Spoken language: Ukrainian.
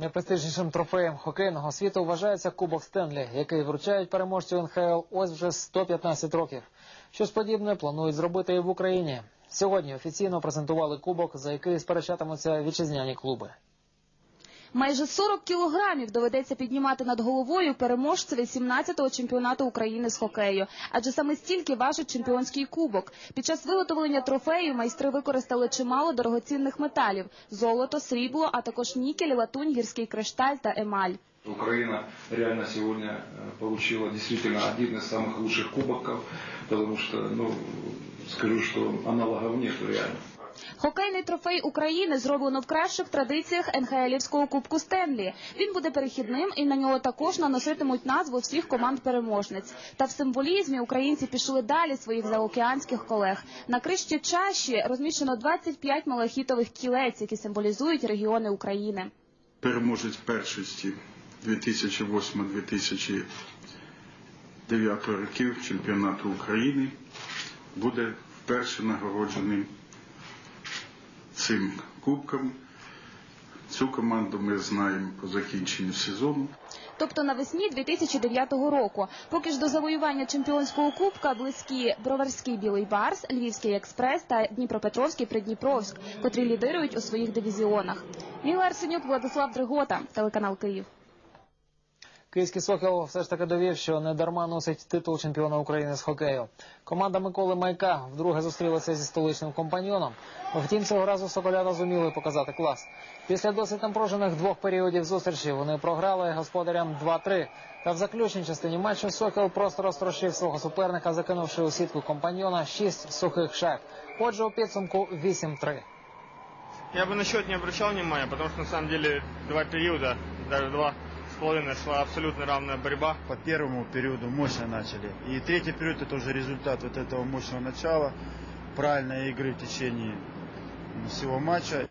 Найпрестижнішим трофеєм хокейного світу вважається Кубок Стенлі, який вручають переможцю НХЛ ось вже 115 років. Щось подібне планують зробити і в Україні. Сьогодні офіційно презентували кубок, за який сперечатимуться вітчизняні клуби. Майже 40 кілограмів доведеться піднімати над головою переможцеві 17-го чемпіонату України з хокею. Адже саме стільки важить чемпіонський кубок. Під час виготовлення трофею майстри використали чимало дорогоцінних металів: золото, срібло, а також нікель, латунь, гірський кришталь та емаль. Украина реально сегодня э, получила действительно один из самых лучших кубоков, потому что, ну, скажу, что аналогов нету реально. Хокейний трофей України зроблено в кращих традиціях НХЛівського кубку Стенлі. Він буде перехідним і на нього також наноситимуть назву всіх команд переможниць. Та в символізмі українці пішли далі своїх заокеанських колег. На кришті чаші розміщено 25 малахітових кілець, які символізують регіони України. переможець першості 2008-2009 років чемпіонату України буде вперше нагороджений цим кубком. Цю команду ми знаємо по закінченню сезону. Тобто навесні 2009 року. Поки ж до завоювання чемпіонського кубка близькі Броварський Білий Барс, Львівський експрес та Дніпропетровський Придніпровськ, котрі лідирують у своїх дивізіонах. Міла Арсенюк, Владислав Дригота, телеканал Київ. Київський сокіл все ж таки довів, що не дарма носить титул чемпіона України з хокею. Команда Миколи Майка вдруге зустрілася зі столичним компаньйоном. Втім, цього разу соколята зуміли показати клас. Після досить напружених двох періодів зустрічі вони програли господарям 2-3. Та в заключній частині матчу Сокіл просто розтрощив свого суперника, закинувши у сітку компаньйона 6 сухих шайб. Отже, у підсумку 8-3. Я бы на счет не обращал внимания, потому что на самом деле два периода, даже два половиной шла абсолютно равная борьба. по первому периоду мощно начали. И третий период это уже результат вот этого мощного начала, правильной игры в течение всего матча.